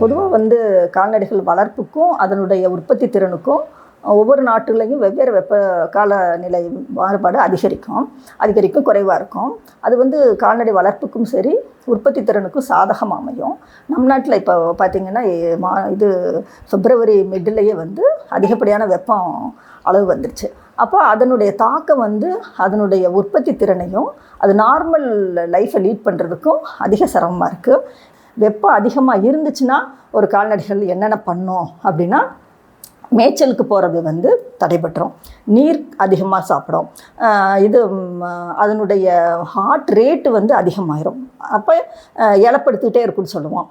பொதுவாக வந்து கால்நடைகள் வளர்ப்புக்கும் அதனுடைய உற்பத்தி திறனுக்கும் ஒவ்வொரு நாட்டுகளையும் வெவ்வேறு வெப்ப காலநிலை மாறுபாடு அதிகரிக்கும் அதிகரிக்கும் குறைவாக இருக்கும். அது வந்து கால்நடை வளர்ப்புக்கும் சரி உற்பத்தி திறனுக்கும் சாதகமாக அமையும். நம் நாட்டில் இப்போ பார்த்திங்கன்னா மா இது பிப்ரவரி மிடிலேயே வந்து அதிகப்படியான வெப்பம் அளவு வந்துருச்சு. அப்போ அதனுடைய தாக்கம் வந்து அதனுடைய உற்பத்தி திறனையும் அது நார்மல் லைஃப்பை லீட் பண்ணுறதுக்கும் அதிக சிரமமாக இருக்குது வெப்பம் அதிகமாக இருந்துச்சுன்னா ஒரு கால்நடைகள் என்னென்ன பண்ணும் அப்படின்னா மேய்ச்சலுக்கு போகிறது வந்து தடைபட்டுரும். நீர் அதிகமாக சாப்பிடும். இது அதனுடைய ஹார்ட் ரேட்டு வந்து அதிகமாயிரும். அப்போ இலப்படுத்திக்கிட்டே இருக்குன்னு சொல்லுவோம்.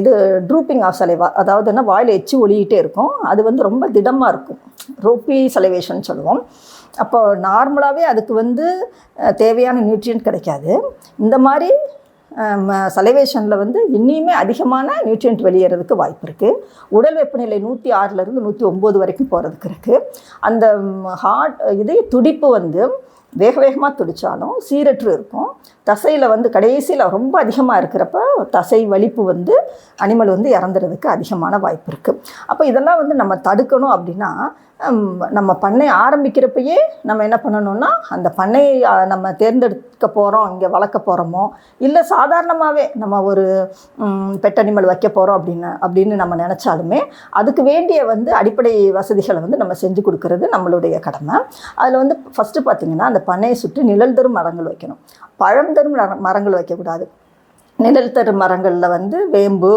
இது ட்ரூப்பிங் ஆஃப் சலைவா அதாவதுன்னா வாயில் எச்சு ஒளியிட்டே இருக்கும். அது வந்து ரொம்ப திடமாக இருக்கும். ரோப்பி சலைவேஷன் சொல்லுவோம். அப்போ நார்மலாகவே அதுக்கு வந்து தேவையான நியூட்ரியன்ட் கிடைக்காது. இந்த மாதிரி சலைவேஷனில் வந்து இன்னியுமே அதிகமான நியூட்ரியன்ட் வெளியேறதுக்கு வாய்ப்பு இருக்குது உடல் வெப்பநிலை நூற்றி ஆறிலிருந்து நூற்றி ஒம்பது வரைக்கும் போகிறதுக்கு இருக்குது அந்த ஹார்ட் இதய துடிப்பு வந்து வேக வேகமாக துடித்தாலும் சீரற்று இருக்கும். தசையில் வந்து கடைசியில் ரொம்ப அதிகமாக இருக்கிறப்ப தசை வலிப்பு வந்து அனிமல் வந்து இறந்துறதுக்கு அதிகமான வாய்ப்பு இருக்குது அப்போ இதெல்லாம் வந்து நம்ம தடுக்கணும் அப்படின்னா நம்ம பண்ணை ஆரம்பிக்கிறப்பயே நம்ம என்ன பண்ணணும்னா அந்த பண்ணையை நம்ம தேர்ந்தெடுக்க போகிறோம் இங்கே வளர்க்க போகிறோமோ இல்லை சாதாரணமாகவே நம்ம ஒரு பெட் அனிமல் வைக்க போகிறோம் அப்படின்னு அப்படின்னு நம்ம நினச்சாலுமே அதுக்கு வேண்டிய வந்து அடிப்படை வசதிகளை வந்து நம்ம செஞ்சு கொடுக்கறது நம்மளுடைய கடமை. அதில் வந்து ஃபஸ்ட்டு பார்த்திங்கன்னா அந்த பண்ணையை சுற்றி நிழல் தரும் மரங்கள் வைக்கணும். பழம் தரும் மரங்கள் வைக்கக்கூடாது. நிழல் தரும் மரங்களில் வந்து வேம்பு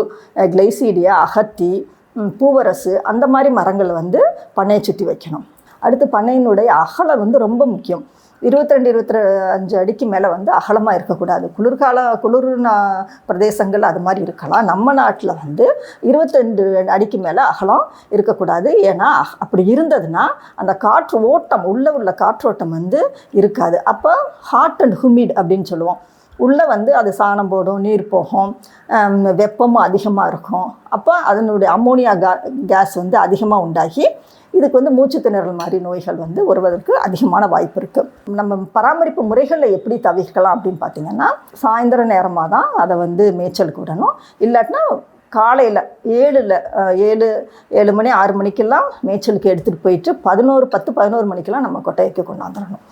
கிளைசீடியா அகத்தி பூவரசு அந்த மாதிரி மரங்கள் வந்து பண்ணையை சுற்றி வைக்கணும். அடுத்து பண்ணையினுடைய அகலம் வந்து ரொம்ப முக்கியம். இருபத்தி ரெண்டு இருபத்தி அஞ்சு அடிக்கு மேலே வந்து அகலமாக இருக்கக்கூடாது. குளிர்கால குளிர் பிரதேசங்கள் அது மாதிரி இருக்கலாம். நம்ம நாட்டில் வந்து இருபத்தெண்டு அடிக்கு மேலே அகலம் இருக்கக்கூடாது. ஏன்னா அஹ், அப்படி இருந்ததுன்னா அந்த காற்று ஓட்டம் உள்ளே உள்ள காற்றோட்டம் வந்து இருக்காது. அப்போ ஹாட் அண்ட் ஹுமிட் அப்படின்னு சொல்லுவோம். உள்ளே வந்து அது சாணம் போடும் நீர் போகும் வெப்பமும் அதிகமாக இருக்கும். அப்போ அதனுடைய அம்மோனியா கா கேஸ் வந்து அதிகமாக உண்டாகி இதுக்கு வந்து மூச்சு திணறல் மாதிரி நோய்கள் வந்து வருவதற்கு அதிகமான வாய்ப்பு இருக்குது நம்ம பராமரிப்பு முறைகளில் எப்படி தவிர்க்கலாம் அப்படின்னு பார்த்தீங்கன்னா சாயந்தர நேரமாக தான் அதை வந்து மேய்ச்சலுக்கு விடணும். இல்லாட்டினா காலையில் ஏழில் ஏழு ஏழு மணி ஆறு மணிக்கெல்லாம் மேய்ச்சலுக்கு எடுத்துகிட்டு போயிட்டு பதினோரு பத்து பதினோரு மணிக்கெல்லாம் நம்ம கொட்டைக்கு கொண்டாந்துடணும்.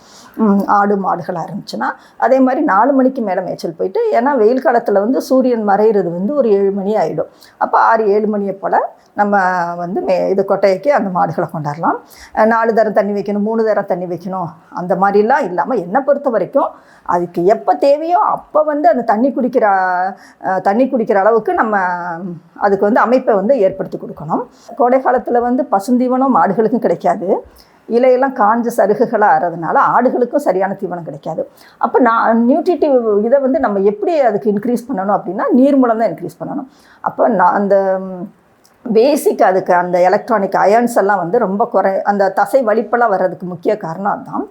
ஆடு மாடுகள் ஆரம்பிச்சுன்னா அதே மாதிரி நாலு மணிக்கு மேலே மேய்ச்சல் போயிட்டு ஏன்னா வெயில் காலத்தில் வந்து சூரியன் மறையிறது வந்து ஒரு ஏழு மணி ஆகிடும் அப்போ ஆறு ஏழு மணியை போல் நம்ம வந்து மே இது கொட்டைக்கு அந்த மாடுகளை கொண்டாடலாம். நாலு தரம் தண்ணி வைக்கணும் மூணு தரம் தண்ணி வைக்கணும் அந்த மாதிரிலாம் இல்லாமல் என்னை பொறுத்த வரைக்கும் அதுக்கு எப்போ தேவையோ அப்போ வந்து அந்த தண்ணி குடிக்கிற தண்ணி குடிக்கிற அளவுக்கு நம்ம அதுக்கு வந்து அமைப்பை வந்து ஏற்படுத்தி கொடுக்கணும். கோடை காலத்தில் வந்து பசுந்தீவனம் மாடுகளுக்கும் கிடைக்காது. இலையெல்லாம் காஞ்ச சருகுகளாக ஆறதுனால ஆடுகளுக்கும் சரியான தீவனம் கிடைக்காது. அப்போ நான் நியூட்ரிட்டிவ் இதை வந்து நம்ம எப்படி அதுக்கு இன்க்ரீஸ் பண்ணணும் அப்படின்னா நீர் மூலம் தான் இன்க்ரீஸ் பண்ணணும். அப்போ நான் அந்த பேசிக் அதுக்கு அந்த எலக்ட்ரானிக் அயன்ஸ் எல்லாம் வந்து ரொம்ப குறை அந்த தசை வலிப்பெல்லாம் வர்றதுக்கு முக்கிய காரணம் அதுதான்.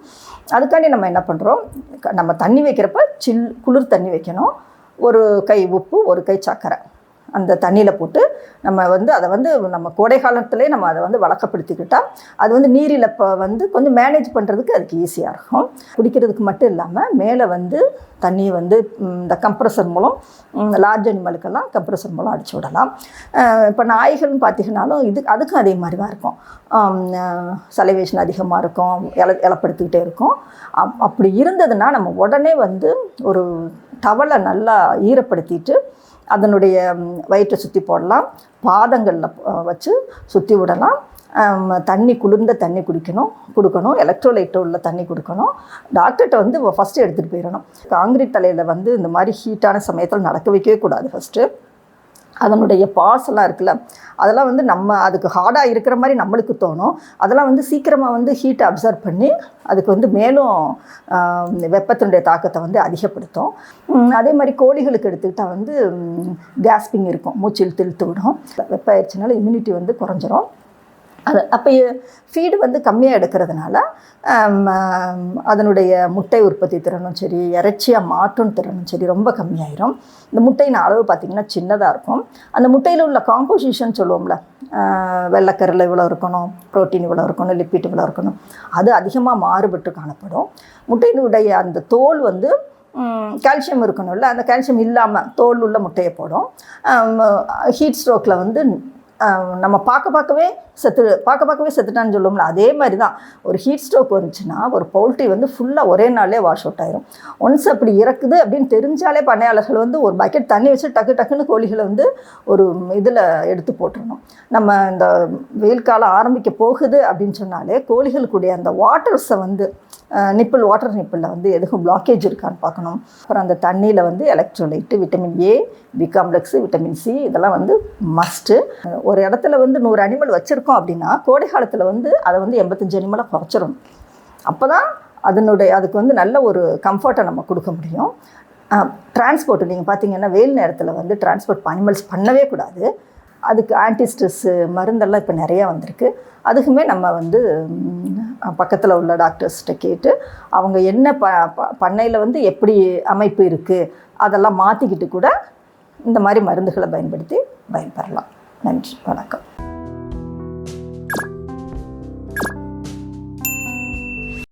அதுக்காண்டி நம்ம என்ன பண்ணுறோம் நம்ம தண்ணி வைக்கிறப்ப சில் குளிர் தண்ணி வைக்கணும். ஒரு கை உப்பு ஒரு கை சர்க்கரை. அந்த தண்ணியில் போட்டு நம்ம வந்து அதை வந்து நம்ம கோடை காலத்திலே நம்ம அதை வந்து வழக்கப்படுத்திக்கிட்டால் அது வந்து நீரிழப்பை வந்து கொஞ்சம் மேனேஜ் பண்ணுறதுக்கு அதுக்கு ஈஸியாக இருக்கும். குடிக்கிறதுக்கு மட்டும் இல்லாமல் மேலே வந்து தண்ணியை வந்து இந்த கம்ப்ரஸர் மூலம் லார்ஜ் அனிமலுக்கெல்லாம் கம்ப்ரஸர் மூலம் அடிச்சு விடலாம். இப்போ நாய்கள்னு பார்த்தீங்கன்னாலும் இது அதுக்கும் அதே மாதிரி தான் இருக்கும். சலைவேஷன் அதிகமாக இருக்கும் எல இலப்படுத்திக்கிட்டே இருக்கும். அப் அப்படி இருந்ததுன்னா நம்ம உடனே வந்து ஒரு டவலை நல்லா ஈரப்படுத்திட்டு அதனுடைய வயிற்றை சுற்றி போடலாம். பாதங்களில் வச்சு சுற்றி விடலாம். தண்ணி குளிர்ந்த தண்ணி குடிக்கணும் கொடுக்கணும். எலக்ட்ரோலைட் உள்ள தண்ணி கொடுக்கணும். டாக்டர்கிட்ட வந்து ஃபஸ்ட்டு எடுத்துகிட்டு போயிடணும். காங்கிரீட் தலையில் வந்து இந்த மாதிரி ஹீட்டான சமயத்தில் நடக்க வைக்கவே கூடாது ஃபஸ்ட்டு அதனுடைய பாஸ் இருக்குல்ல அதெல்லாம் வந்து நம்ம அதுக்கு ஹார்டாக இருக்கிற மாதிரி நம்மளுக்கு தோணும். அதெல்லாம் வந்து சீக்கிரமாக வந்து ஹீட்டை அப்சர்வ் பண்ணி அதுக்கு வந்து மேலும் வெப்பத்தினுடைய தாக்கத்தை வந்து அதிகப்படுத்தும். அதே மாதிரி கோழிகளுக்கு எடுத்துக்கிட்டால் வந்து கேஸ்பிங் இருக்கும். மூச்சில் திழுத்து விடும் வெப்ப ஆயிடுச்சுனால இம்யூனிட்டி வந்து குறைஞ்சிரும். அது அப்போ ஃபீடு வந்து கம்மியாக எடுக்கிறதுனால அதனுடைய முட்டை உற்பத்தி திறனும் சரி இறைச்சியாக மாற்றும் திறனும் சரி ரொம்ப கம்மியாயிரும். இந்த முட்டையின் அளவு பார்த்திங்கன்னா சின்னதாக இருக்கும். அந்த முட்டையில் உள்ள காம்போசிஷன் சொல்லுவோம்ல வெள்ளைக்கரில் இவ்வளோ இருக்கணும் புரோட்டீன் இவ்வளோ இருக்கணும் லிப்பிட் இவ்வளோ இருக்கணும் அது அதிகமாக மாறுபட்டு காணப்படும். முட்டையினுடைய அந்த தோல் வந்து கால்சியம் இருக்கணும்ல அந்த கால்சியம் இல்லாமல் தோல் உள்ள முட்டையை போடும். ஹீட் ஸ்ட்ரோக்கில் வந்து நம்ம பார்க்க பார்க்கவே செத்து பார்க்க பார்க்கவே செத்துட்டான்னு சொல்லுவோம்ல அதே மாதிரி தான் ஒரு ஹீட் ஸ்ட்ரோக் வந்துச்சுன்னா ஒரு பவுல்ட்ரி வந்து ஃபுல்லாக ஒரே நாளே வாஷ் அவுட் ஆயிரும். ஒன்ஸ் அப்படி இறக்குது அப்படின்னு தெரிஞ்சாலே பண்ணையாளர்கள் வந்து ஒரு பக்கெட் தண்ணி வச்சு டக்கு டக்குன்னு கோழிகளை வந்து ஒரு இதில் எடுத்து போட்டுடணும் நம்ம இந்த வெயில் காலம் ஆரம்பிக்க போகுது அப்படின்னு சொன்னாலே கோழிகளுக்குடைய அந்த வாட்டர்ஸை வந்து நிப்பிள் வாட்டர் நிப்பிளில் வந்து எதுக்கும் பிளாக்கேஜ் இருக்கான்னு பார்க்கணும். அப்புறம் அந்த தண்ணியில் வந்து electrolyte vitamin A B complex vitamin C இதெல்லாம் வந்து மஸ்ட்டு ஒரு இடத்துல வந்து நூறு அனிமல் வச்சுருக்கோம் அப்படின்னா கோடை காலத்தில் வந்து அதை வந்து எண்பத்தஞ்சு அனிமலாக குறைச்சிடணும் அப்போ தான் அதனுடைய அதுக்கு வந்து நல்ல ஒரு கம்ஃபர்ட்டை நம்ம கொடுக்க முடியும். டிரான்ஸ்போர்ட் நீங்கள் பார்த்தீங்கன்னா வெயில் நேரத்தில் வந்து டிரான்ஸ்போர்ட் அனிமல்ஸ் பண்ணவே கூடாது. அதுக்கு ஆன்டி ஸ்ட்ரெஸ்ஸு மருந்தெல்லாம் இப்போ நிறையா வந்திருக்கு. அதுக்குமே நம்ம வந்து பக்கத்தில் உள்ள டாக்டர்ஸ்கிட்ட கேட்டு அவங்க என்ன ப ப பண்ணையில் வந்து எப்படி அமைப்பு இருக்குது அதெல்லாம் மாற்றிக்கிட்டு கூட இந்த மாதிரி மருந்துகளை பயன்படுத்தி பயன்பெறலாம். நன்றி வணக்கம்.